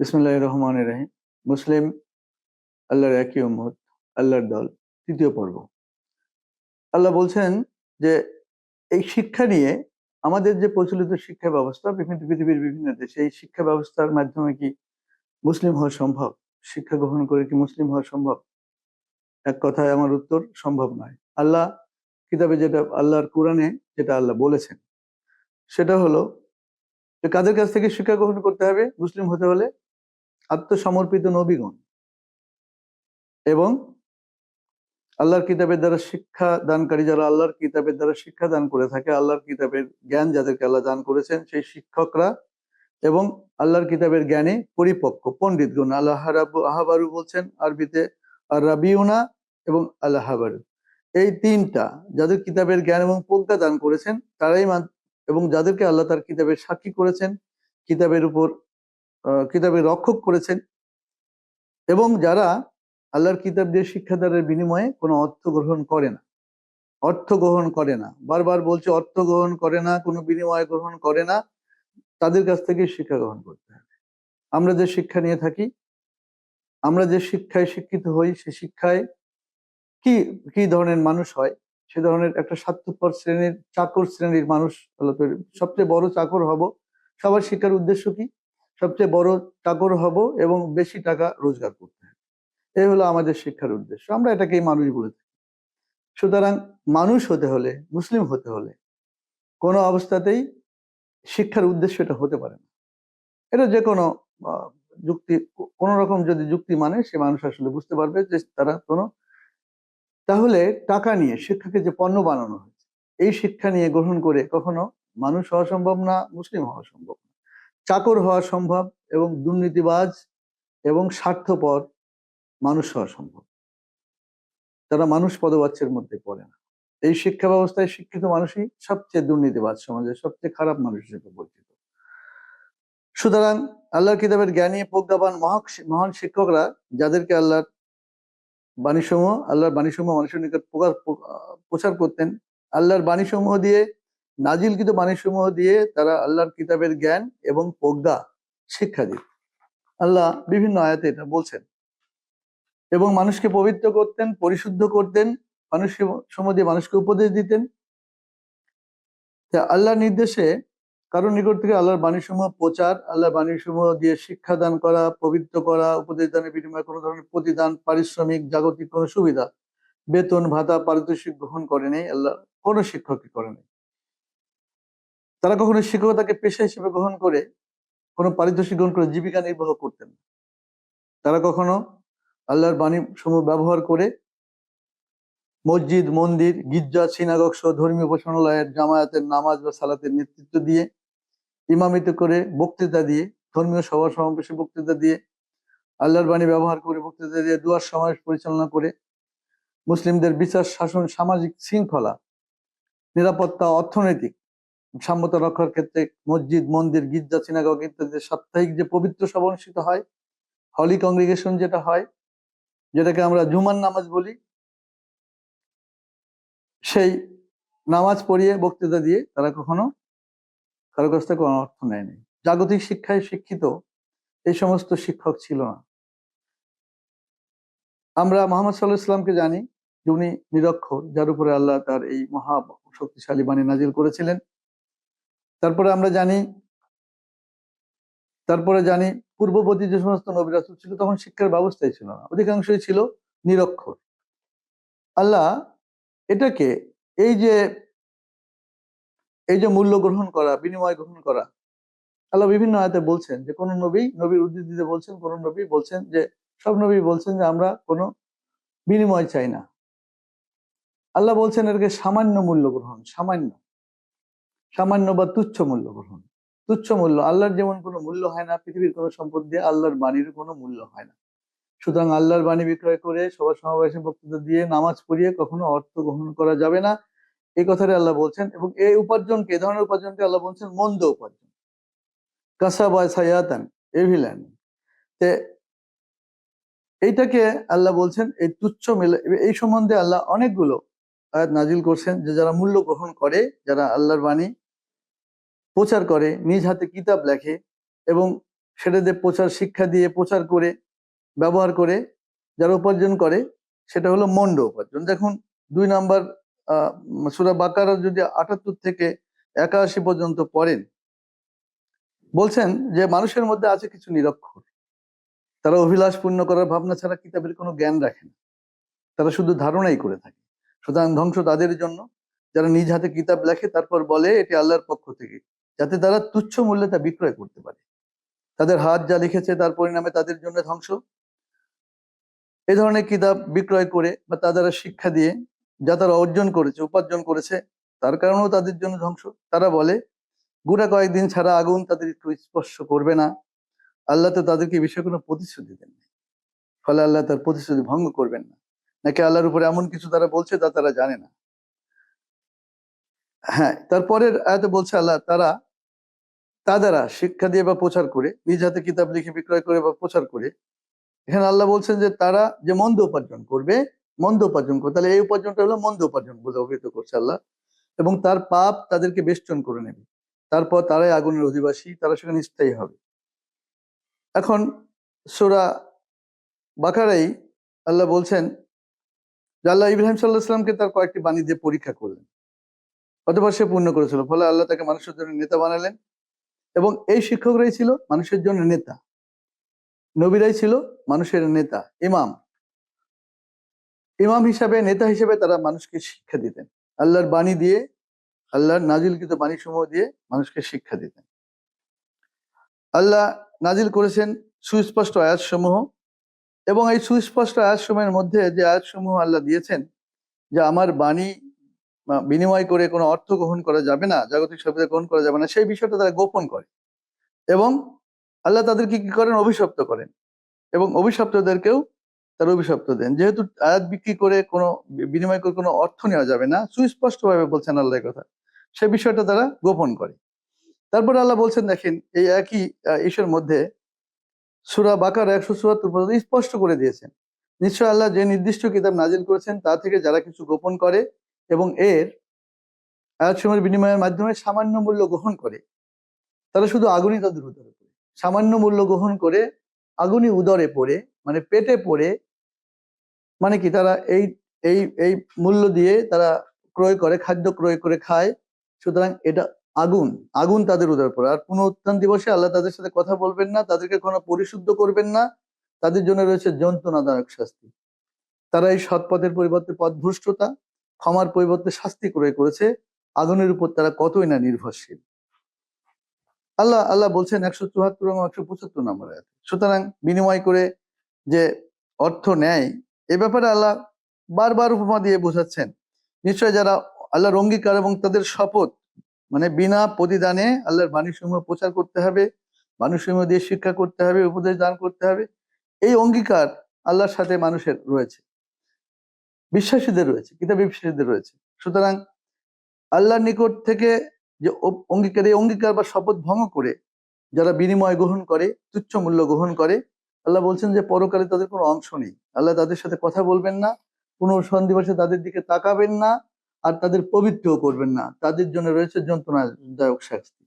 বিসমুল্লাহ রহমান রাহিম। মুসলিম, আল্লাহর একই উম্মত, আল্লাহর দল, তৃতীয় পর্ব। আল্লাহ বলছেন যে, এই শিক্ষা নিয়ে আমাদের যে প্রচলিত শিক্ষা ব্যবস্থা বিভিন্ন পৃথিবীর বিভিন্ন দেশে এই শিক্ষা ব্যবস্থার মাধ্যমে কি মুসলিম হওয়া সম্ভব? শিক্ষা গ্রহণ করে কি মুসলিম হওয়া সম্ভব? এক কথায় আমার উত্তর, সম্ভব নয়। আল্লাহ কিতাবে যেটা, আল্লাহর কোরআনে যেটা আল্লাহ বলেছেন, সেটা হলো কাদের কাছ থেকে শিক্ষা গ্রহণ করতে হবে? মুসলিম হতে হলে আত্মসমর্পিত নবীগণ এবং আল্লাহর কিতাবের দ্বারা শিক্ষা দানকারী যারা আল্লাহর কিতাবের দ্বারা শিক্ষা দান করে থাকে, আল্লাহর কিতাবের জ্ঞান যাদেরকে আল্লাহ দান করেছেন, সেই শিক্ষকরা এবং আল্লাহর কিতাবের জ্ঞানে পরিপক্ক পণ্ডিতগণ। আল্লাহ রাব্বু আহাবারু বলছেন আরবিতে আর রাবিউনা এবং আল্লাহ হাবারু এই তিনটা যাদের কিতাবের জ্ঞান এবং প্রজ্ঞা দান করেছেন, তারাই এবং যাদেরকে আল্লাহ তার কিতাবের সাক্ষী করেছেন, কিতাবের উপর কিতাবের রক্ষক করেছেন। এবং যারা আল্লাহর কিতাব দিয়ে শিক্ষাদারের বিনিময়ে কোনো অর্থ গ্রহণ করে না, অর্থ গ্রহণ করে না, বারবার বলছে অর্থ গ্রহণ করে না, কোনো বিনিময় গ্রহণ করে না, তাদের কাছ থেকে শিক্ষা গ্রহণ করতে হবে। আমরা যে শিক্ষা নিয়ে থাকি, আমরা যে শিক্ষায় শিক্ষিত হই, সে শিক্ষায় কি কি ধরনের মানুষ হয়? সে ধরনের একটা স্বার্থপর শ্রেণির, চাকর শ্রেণির মানুষ সবচেয়ে বড় চাকর হব। সবার শিক্ষার উদ্দেশ্য কি? সবচেয়ে বড় চাকর হব এবং বেশি টাকা রোজগার করতে হবে। এই হলো আমাদের শিক্ষার উদ্দেশ্য। আমরা এটাকেই মানুষ বলে থাকি। সুতরাং মানুষ হতে হলে, মুসলিম হতে হলে কোনো অবস্থাতেই শিক্ষার উদ্দেশ্য এটা হতে পারে না। এটা যে কোনো যুক্তি, কোনো রকম যদি যুক্তি মানে সে মানুষ আসলে বুঝতে পারবে যে তারা কোনো তাহলে টাকা নিয়ে শিক্ষাকে যে পণ্য বানানো হয়েছে, এই শিক্ষা নিয়ে গ্রহণ করে কখনো মানুষ হওয়া সম্ভব না, মুসলিম হওয়া সম্ভব না। চাকর হওয়া সম্ভব এবং দুর্নীতিবাজ এবং স্বার্থপর মানুষ হওয়া সম্ভব। তারা মানুষ পদবাচ্যের মধ্যে পড়ে না। এই শিক্ষা ব্যবস্থায় শিক্ষিত মানুষই সবচেয়ে দুর্নীতিবাজ সমাজের সবচেয়ে খারাপ মানুষ হিসেবে পরিচিত। সুতরাং আল্লাহর কিতাবের জ্ঞানী, প্রজ্ঞাবান মহা মহান শিক্ষকরা যাদেরকে আল্লাহর বাণীসমূহ আল্লাহর বাণীসমূহ মানুষের নিকট প্রচার করতেন, আল্লাহর বাণীসমূহ দিয়ে নাজিলকৃত বাণীসমূহ দিয়ে তারা আল্লাহর কিতাবের জ্ঞান এবং প্রজ্ঞা, শিক্ষা দিত আল্লাহ বিভিন্ন আয়াতে এটা বলছেন। এবং মানুষকে পবিত্র করতেন, পরিশুদ্ধ করতেন মানুষকে সমূহ দিয়ে মানুষকে উপদেশ দিতেন। আল্লাহর নির্দেশে কারোর নিকট থেকে আল্লাহর বাণীসমূহ প্রচার, আল্লাহর বাণীসমূহ দিয়ে শিক্ষাদান করা, পবিত্র করা, উপদেশ দানের বিনিময়ে কোনো ধরনের প্রতিদান, পারিশ্রমিক, জাগতিক কোনো সুবিধা, বেতন, ভাতা, পারিতোষিক গ্রহণ করেনি আল্লাহ কোনো শিক্ষকই করেনি তারা কখনো শিক্ষকতাকে পেশা হিসেবে গ্রহণ করে কোনো পারিতোষিক গ্রহণ করে জীবিকা নির্বাহ করতেন তারা কখনো আল্লাহর বাণী সমূহ ব্যবহার করে মসজিদ, মন্দির, গির্জা সিনাগক সহ ধর্মীয় উপাসনালয়ের জামায়াতের নামাজ বা সালাতের নেতৃত্ব দিয়ে, ইমামিত করে বক্তৃতা দিয়ে, ধর্মীয় সভা সমাবেশে বক্তৃতা দিয়ে, আল্লাহর বাণী ব্যবহার করে বক্তৃতা দিয়ে, দুয়ার সমাবেশ পরিচালনা করে, মুসলিমদের বিচার, শাসন, সামাজিক শৃঙ্খলা, নিরাপত্তা, অর্থনৈতিক সাম্যতা রক্ষার ক্ষেত্রে মসজিদ, মন্দির, গির্জা সিনাগক ইত্যাদি সাপ্তাহিক যে পবিত্র সভা অনুষ্ঠিত হয় হলি কংগ্রিগেশন যেটা হয়, যেটাকে আমরা জুমান নামাজ বলি, সেই নামাজ পড়িয়ে বক্তৃতা দিয়ে তারা কখনো কারও কাছ থেকে কোনো অর্থ নেয়নি। জাগতিক শিক্ষায় শিক্ষিত এই সমস্ত শিক্ষক ছিল না। আমরা মোহাম্মদ সাল্লাহ ইসলামকে জানি যে উনি নিরক্ষর, যার উপরে আল্লাহ তার এই মহা শক্তিশালী বাণী নাজিল করেছিলেন। তারপরে আমরা জানি, তারপরে জানি পূর্ববর্তী যে সমস্ত নবী রাসূল ছিল তখন শিক্ষার ব্যবস্থাই ছিল না। অধিকাংশই ছিল নিরক্ষর। আল্লাহ এটাকে এই যে এই যে মূল্য গ্রহণ করা, বিনিময় গ্রহণ করা, আল্লাহ বিভিন্ন আয়াতে বলছেন যে কোন নবী নবীর উদ্ধৃতিতে বলছেন, কোন নবী বলছেন যে, সব নবী বলছেন যে আমরা কোনো বিনিময় চাই না। আল্লাহ বলছেন এটাকে সামান্য মূল্য গ্রহণ, সামান্য। সামান্য বা তুচ্ছ মূল্য গ্রহণ। তুচ্ছ মূল্য, আল্লাহর যেমন কোনো মূল্য হয় না, পৃথিবীর কোনো সম্পদ দিয়ে আল্লাহর বাণীর কোনো মূল্য হয় না। সুতরাং আল্লাহর বাণী বিক্রয় করে, সবার সমাবেশে বক্তৃতা দিয়ে, নামাজ পড়িয়ে কখনো অর্থ গ্রহণ করা যাবে না। এই কথাটা আল্লাহ বলছেন এবং এই উপার্জনকে, এ ধরনের উপার্জনকে আল্লাহ বলছেন মন্দ উপার্জন। কাসাবায় সায়াতান, এভিলেন। তে এইটাকে আল্লাহ বলছেন এই তুচ্ছ মেলে, এই সম্বন্ধে আল্লাহ অনেকগুলো আয়াত নাজিল করছেন যে যারা মূল্য গ্রহণ করে, যারা আল্লাহর বাণী প্রচার করে, নিজ হাতে কিতাব লেখে এবং সেটাতে প্রচার শিক্ষা দিয়ে, প্রচার করে, ব্যবহার করে, যারা উপার্জন করে, সেটা হলো মন্ড উপার্জন। দেখুন, দুই নাম্বার সুরা বাকারা যদি আটাত্তর থেকে একাশি পর্যন্ত পড়েন, বলছেন যে মানুষের মধ্যে আছে কিছু নিরক্ষর। তারা অভিলাষ পূর্ণ করার ভাবনা ছাড়া কিতাবের কোনো জ্ঞান রাখে না। তারা শুধু ধারণাই করে থাকে। সুতরাং ধ্বংস তাদের জন্য। যারা নিজ হাতে কিতাব লেখে, তারপর বলে, এটি আল্লাহর পক্ষ থেকে। যাতে তারা তুচ্ছ মূল্যে তা বিক্রয় করতে পারে। তাদের হাত যা লিখেছে, তার পরিণামে তাদের জন্য ধ্বংস। এ ধরনের কিতাব বিক্রয় করে বা তা দ্বারা শিক্ষা দিয়ে যা তারা অর্জন করেছে, উপার্জন করেছে, তার কারণেও তাদের জন্য ধ্বংস। তারা বলে, গোটা কয়েকদিন ছাড়া আগুন তাদের একটু স্পর্শ করবে না। আল্লাহ তো তাদেরকে বিষয়ে কোনো প্রতিশ্রুতি দেন ফলে আল্লাহ তার প্রতিশ্রুতি ভঙ্গ করবেন না। নাকি আল্লাহর উপরে এমন কিছু তারা বলছে তা তারা জানে না? হ্যাঁ তারপরের আয়াতে বলছে আল্লাহ, তারা, তা দ্বারা শিক্ষা দিয়ে বা প্রচার করে, নিজ হাতে কিতাব লিখে বিক্রয় করে বা প্রচার করে, এখানে আল্লাহ বলছেন যে তারা যে মন্দ উপার্জন করবে, মন্দ উপার্জন করবে, তাহলে এই উপার্জনটা হলো মন্দ উপার্জন বলে অভিহিত করছে আল্লাহ। এবং তার পাপ তাদেরকে বেষ্টন করে নেবে। তারপর তারাই আগুনের অধিবাসী, তারা সেখানে স্থায়ী হবে। এখন সোরা বাকারাই আল্লাহ বলছেন যে আল্লাহ ইব্রাহিম সাল্লাহ তার কয়েকটি বাণী দিয়ে পরীক্ষা করলেন। অতবার সে পূর্ণ করেছিল, ফলে আল্লাহ তাকে মানুষের জন্য নেতা বানালেন এবং এই শিক্ষকরাই ছিল মানুষের জন্য নেতা। নবীরাই ছিল মানুষের নেতা, ইমাম। ইমাম হিসাবে, নেতা হিসেবে তারা মানুষকে শিক্ষা দিতেন। আল্লাহর বাণী দিয়ে, আল্লাহর নাজিলকৃত বাণী সমূহ দিয়ে মানুষকে শিক্ষা দিতেন। আল্লাহ নাজিল করেছেন সুস্পষ্ট আয়াত সমূহ এবং এই সুস্পষ্ট আয়াত সমূহের মধ্যে যে আয়াত সমূহ আল্লাহ দিয়েছেন, যে আমার বাণী বিনিময় করে কোনো অর্থ গ্রহণ করা যাবে না, জাগতিক সুবিধা গ্রহণ করা যাবে না, সেই বিষয়টা তারা গোপন করে। এবং আল্লাহ তাদেরকে কি করেন? অভিশপ্ত করেন। এবং অভিশপ্তদেরকেও তারা অভিশপ্ত দেন। যেহেতু আয়াত বিক্রি করে কোনো বিনিময় করে কোনো অর্থ নেওয়া যাবে না সুস্পষ্ট ভাবে বলছেন আল্লাহ কথা। সে বিষয়টা তারা গোপন করে। তারপরে আল্লাহ বলছেন, দেখেন, এই একই ইসের মধ্যে সুরা বাকার একশো চুয়াত্তর পর্যন্ত স্পষ্ট করে দিয়েছেন। নিশ্চয় আল্লাহ যে নির্দিষ্ট কিতাব নাজিল করেছেন, তা থেকে যারা কিছু গোপন করে এবং এর আয়াত সময়ের বিনিময়ের মাধ্যমে সামান্য মূল্য গ্রহণ করে, তারা শুধু আগুনই তাদের উদরে পড়ে। সামান্য মূল্য গ্রহণ করে আগুনই উদরে পড়ে মানে পেটে পড়ে মানে কি তারা এই এই এই মূল্য দিয়ে তারা ক্রয় করে, খাদ্য ক্রয় করে খায়, সুতরাং এটা আগুন আগুন তাদের উদরে পড়ে। আর পুনরুত্থান দিবসে আল্লাহ তাদের সাথে কথা বলবেন না, তাদেরকে কোনো পরিশুদ্ধ করবেন না। তাদের জন্য রয়েছে যন্ত্রণাদায়ক শাস্তি। তারা এই সৎপথের পরিবর্তে পথভ্রষ্টতা, ক্ষমার পরিবর্তে শাস্তি ক্রয় করেছে। আগুনের উপর তারা কতই না নির্ভরশীল। আল্লাহ আল্লাহ বলছেন একশো চুয়াত্তর এবং একশো পঁচাত্তর নম্বর। সুতরাং বিনিময় করে যে অর্থ নেয়, এ ব্যাপারে আল্লাহ বারবার উপমা দিয়ে বোঝাচ্ছেন। নিশ্চয় যারা আল্লাহর অঙ্গীকার এবং তাদের শপথ মানে বিনা প্রতিদানে আল্লাহর বাণীসমূহ প্রচার করতে হবে, বাণীসমূহ দিয়ে শিক্ষা করতে হবে, উপদেশ দান করতে হবে। এই অঙ্গীকার আল্লাহর সাথে মানুষের রয়েছে। বিশ্বাসীদের রয়েছে, কিতাব বিশ্বাসীদের রয়েছে। সুতরাং আল্লাহর নিকট থেকে যে অঙ্গীকার, এই অঙ্গীকার বা শপথ ভঙ্গ করে যারা বিনিময় গ্রহণ করে, তুচ্ছ মূল্য গ্রহণ করে, আল্লাহ বলছেন যে পরকালে তাদের কোনো অংশ নেই। আল্লাহ তাদের সাথে কথা বলবেন না, কোনো সন্ধিবাসে তাদের দিকে তাকাবেন না আর তাদের পবিত্রও করবেন না। তাদের জন্য রয়েছে যন্ত্রণাদায়ক শাস্তি।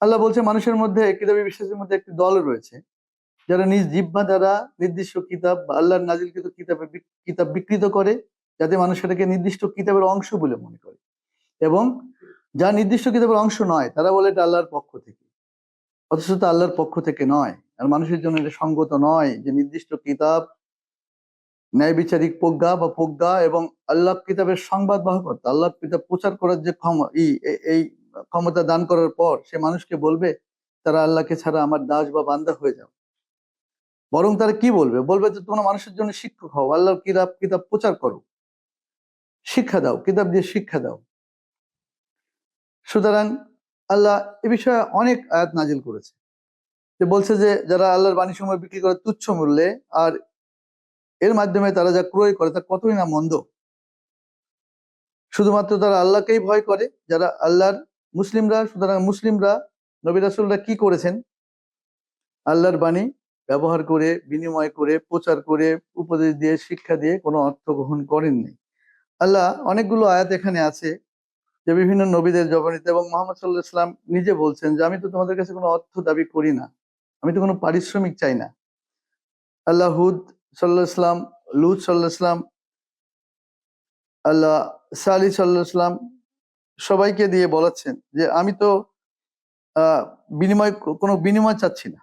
আল্লাহ বলছে, মানুষের মধ্যে কিতাবী বিশ্বাসের মধ্যে একটি দল রয়েছে, যারা নিজ জিব্বা দ্বারা নির্দিষ্ট কিতাব বা আল্লাহর নাজিলকৃত কিতাবে বিক- কিতাব বিকৃত করে, যাতে মানুষ সেটাকে নির্দিষ্ট কিতাবের অংশ বলে মনে করে। এবং যা নির্দিষ্ট কিতাবের অংশ নয়, তারা বলে এটা আল্লাহর পক্ষ থেকে। অথচ তা আল্লাহর পক্ষ থেকে নয়। আর মানুষের জন্য এটা সঙ্গত নয় যে নির্দিষ্ট কিতাব ন্যায় বিচারিক প্রজ্ঞা বা প্রজ্ঞা এবং আল্লাহ কিতাবের সংবাদ বাহকতা, আল্লাহ কিতাব প্রচার করার যে ক্ষমতা এই ক্ষমতা দান করার পর সে মানুষকে বলবে, তারা আল্লাহকে ছাড়া আমার দাস বা বান্দা হয়ে যাও। বরং তারা কি বলবে? বলবে যে, তোমরা মানুষের জন্য শিক্ষক হও, আল্লাহর কিতাব কিতাব প্রচার করো। শিক্ষা দাও, কিতাব দিয়ে শিক্ষা দাও। সুতরাং আল্লাহ এ বিষয়ে অনেক আয়াত নাজিল করেছে। যে বলছে যে, যারা আল্লাহর বাণী সময় বিক্রি করে তুচ্ছ মূল্যে আর এর মাধ্যমে তারা যা ক্রয় করে তা কতই না মন্দ। শুধুমাত্র তারা আল্লাহকেই ভয় করে, যারা আল্লাহর মুসলিমরা, সুতরাং মুসলিমরা, নবী রাসূলরা কি করেছেন? আল্লাহর বাণী ব্যবহার করে, বিনিময় করে, প্রচার করে, উপদেশ দিয়ে, শিক্ষা দিয়ে কোনো অর্থ গ্রহণ করেননি। আল্লাহ অনেকগুলো আয়াত এখানে আছে, যে বিভিন্ন নবীদের জবানিতে এবং মোহাম্মদ সাল্লাহ ইসলাম নিজে বলছেন যে, আমি তো তোমাদের কাছে কোনো অর্থ দাবি করি না। আমি তো কোনো পারিশ্রমিক চাই না। আল্লাহ হুদ সাল্লাহ ইসলাম লুদ সাল্লাহ ইসলাম আল্লাহ সালি সাল্লাহ সবাইকে দিয়ে বলাচ্ছেন যে আমি তো বিনিময়, কোনো বিনিময় চাচ্ছি না।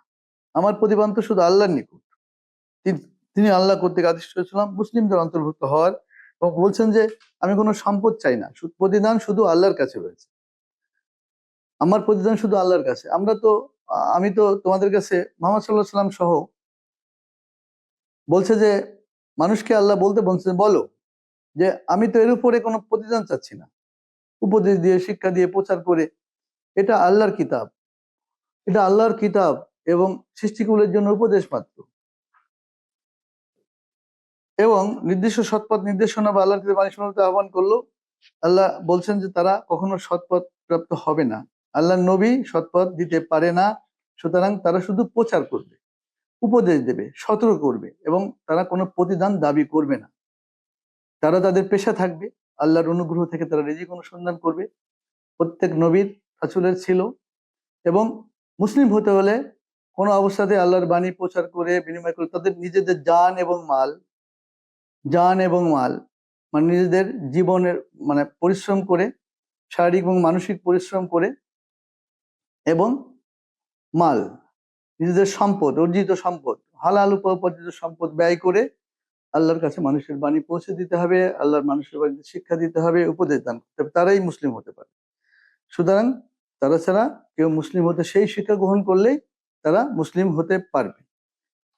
আমার প্রতিপান্ত শুধু আল্লাহর নিকট। তিনি আল্লাহ কর্তৃক আদিষ্ট হয়েছিলাম, মুসলিমদের অন্তর্ভুক্ত হওয়ার এবং বলছেন যে আমি কোনো সম্পদ চাই না। প্রতিদান শুধু আল্লাহর কাছে রয়েছে। আমার প্রতিদান শুধু আল্লাহর কাছে। আমরা তো আমি তো তোমাদের কাছে মোহাম্মদ সাল্লাহ সাল্লাম সহ বলছে যে, মানুষকে আল্লাহ বলতে বলছে বলো যে, আমি তো এর উপরে কোনো প্রতিদান চাচ্ছি না। উপদেশ দিয়ে, শিক্ষা দিয়ে, প্রচার করে। এটা আল্লাহর কিতাব। এটা আল্লাহর কিতাব এবং সৃষ্টিকুলের জন্য উপদেশ মাত্র। এবং নির্দিষ্ট সৎপথ নির্দেশনা বা আল্লাহর কিতাব মানিস আহ্বান করল। আল্লাহ বলছেন যে, তারা কখনো সৎপথ প্রাপ্ত হবে না। আল্লাহ নবী সৎপথ দিতে পারে না। সুতরাং তারা শুধু প্রচার করবে। উপদেশ দেবে, সতর্ক করবে এবং তারা কোনো প্রতিদান দাবি করবে না। তারা তাদের পেশা থাকবে, আল্লাহর অনুগ্রহ থেকে তারা রিজিক অনুসন্ধান করবে। প্রত্যেক নবীর রাসূলের ছিল এবং মুসলিম হতে হলে কোনো অবস্থাতে আল্লাহর বাণী প্রচার করে, বিনিময় করে তাদের নিজেদের জান এবং মাল, জান এবং মাল মানে নিজেদের জীবনের মানে পরিশ্রম করে, শারীরিক এবং মানসিক পরিশ্রম করে এবং মাল নিজেদের সম্পদ, অর্জিত সম্পদ, হালাল উপার্জিত সম্পদ ব্যয় করে আল্লাহর কাছে মানুষের বাণী পৌঁছে দিতে হবে, আল্লাহর মানুষের বাণীতে শিক্ষা দিতে হবে, উপদেশ দান করতে হবে। তারাই মুসলিম হতে পারে। সুতরাং তারা ছাড়া কেউ মুসলিম হতে, সেই শিক্ষা গ্রহণ করলেই তারা মুসলিম হতে পারবে।